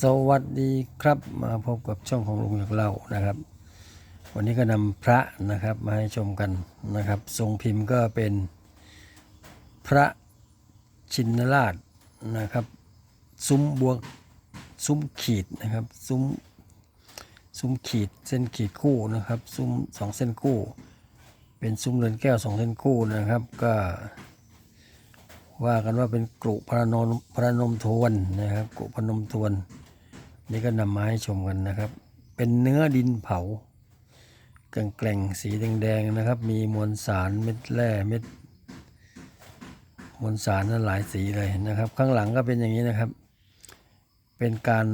สวัสดีครับมาพบกับช่องของลุงอยากเล่านะครับ วันนี้ก็นำพระนะครับมาให้ชมกันนะครับ ทรงพิมพ์ก็เป็นพระชินราชนะครับ ซุ้มบวงซุ้มขีดนะครับซุ้มซุ้มขีดเส้นขีดคู่นะครับ ซุ้มสองเส้นคู่ เป็นซุ้มเรือนแก้วสองเส้นคู่นะครับ ก็ ว่ากันว่าเป็นกรุพระนมพระนมทวนนะครับกรุพระนมทวน นี่ก็นำมาให้ชมกันนะครับ เป็นเนื้อดินเผาแกร่งๆสีแดงๆนะครับ มีมวลสารเม็ดแร่เม็ดมวลสารนั้นหลายสีเลยนะครับ ข้างหลังก็เป็นอย่างนี้นะครับ เป็นการ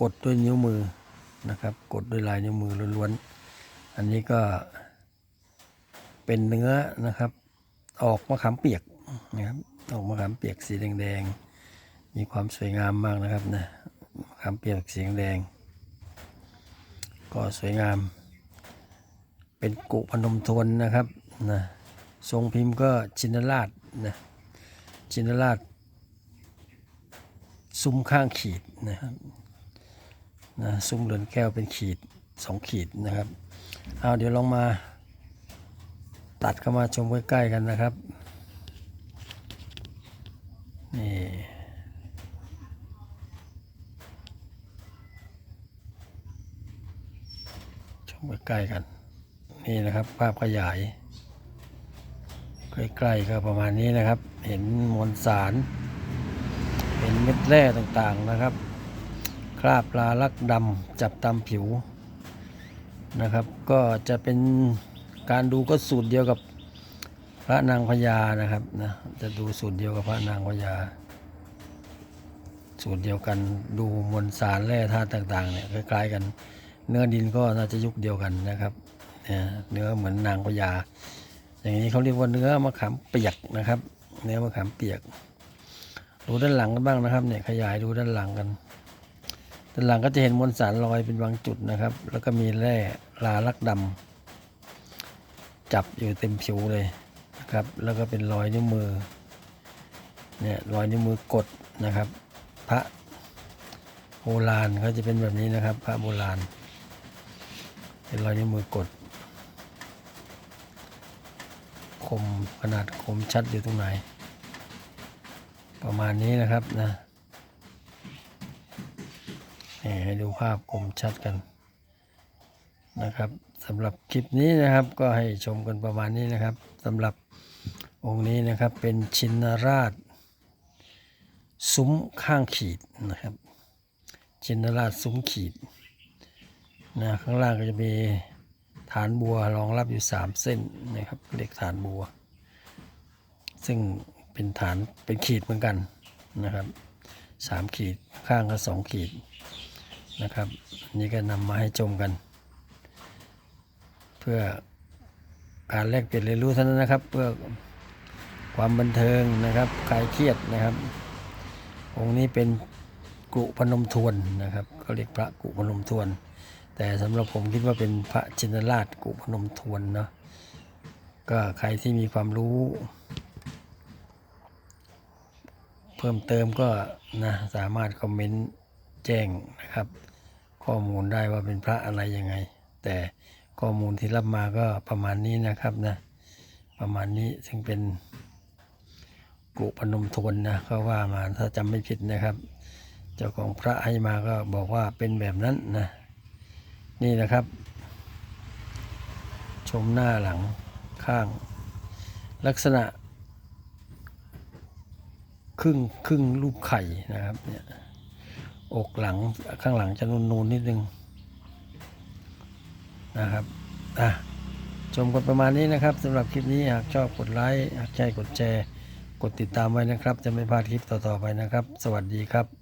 กดด้วยนิ้วมือนะครับ กดด้วยลายนิ้วมือล้วนๆอันนี้ก็เป็นเนื้อนะครับ ออกมะขามเปียกนะครับ ออกมะขามเปียกสีแดงๆ มีความสวยงามมากนะครับนะมะขามเปียกสีแดง ก็สวยงาม เป็นกุพนมทวนนะครับนะทรงพิมพ์ก็ชินราชนะชินราชซุ้มข้างขีดนะครับนะซุ้มเรือนแก้วเป็นขีดสองขีดนะครับ เอาเดี๋ยวลองมาตัดเข้ามาชมใกล้ๆกันนะครับ นี่ชมใกล้ๆกัน นี่นะครับ ภาพขยาย ใกล้ๆก็ประมาณนี้นะครับ เห็นมวลสาร เห็นเม็ดแร่ต่างๆนะครับ คราบปลาลักดำจับตามผิวนะครับ ก็จะเป็นการดูก็สูตรเดียวกับ ระนางพญานะครับนะจะดูสูตรเดียวกับพระนางพญาสูตรเดียวกันดูมวลสารแร่ธาตุต่างๆเนี่ยคล้ายๆกัน เนื้อดินก็น่าจะยุคเดียวกันนะครับเนี่ยเนื้อเหมือนนางพญาอย่างนี้เขาเรียกว่าเนื้อมะขามเปียกนะครับ เนื้อมะขามเปียก ดูด้านหลังกันบ้างนะครับเนี่ยขยายดูด้านหลังกัน ด้านหลังก็จะเห็นมวลสารลอยเป็นบางจุดนะครับ แล้วก็มีแร่ลาลักดำจับอยู่เต็มผิวเลย ครับ แล้วก็เป็นรอยนิ้วมือเนี่ยรอยนิ้วมือกดนะครับ พระโบราณเขาจะเป็นแบบนี้นะครับ พระโบราณ เป็นรอยนิ้วมือกด คมขนาดคมชัดอยู่ตรงไหน ประมาณนี้นะครับนะให้ดูภาพคมชัดกันนะครับสำหรับคลิปนี้นะครับก็ให้ชมกันประมาณนี้นะครับ สำหรับองค์นี้นะครับเป็นชินราช ซุ้มข้างขีดนะครับ ชินราชซุ้มขีดนะข้างล่างก็จะมีฐานบัวรองรับอยู่สามเส้นนะครับเรียกฐานบัว ซึ่งเป็นฐานเป็นขีดเหมือนกันนะครับสามขีดข้างก็สองขีดนะครับ นี่ก็นำมาให้ชมกัน เพื่อ การแลกเปลี่ยนเรียนรู้เท่านั้นนะครับ เพื่อความบันเทิงนะครับคลายเครียดนะครับ องค์นี้เป็นกุพนมทวนนะครับเขาเรียกพระกุพนมทวน แต่สำหรับผมคิดว่าเป็นพระจินราชกุพนมทวนเนาะก็ใครที่มีความรู้ เพิ่มเติมก็นะสามารถคอมเมนต์แจ้งนะครับ ข้อมูลได้ว่าเป็นพระอะไรยังไง แต่ ข้อมูลที่รับมาก็ประมาณนี้นะครับนะ ประมาณนี้ซึ่งเป็นกุพนมทวนนะเขาว่ามาถ้าจำไม่ผิดนะครับ เจ้าของพระให้มาก็บอกว่าเป็นแบบนั้นนะ นี่นะครับ ชมหน้าหลังข้าง ลักษณะ ครึ่งครึ่งรูปไข่นะครับเนี่ยอกหลังข้างหลังจะนูนๆนิดนึง นะครับอะชมกันประมาณนี้นะครับสำหรับคลิปนี้หากชอบกดไลค์หากใช่กดแชร์ กดติดตามไว้นะครับ จะไม่พลาดคลิปต่อๆไปนะครับ สวัสดีครับ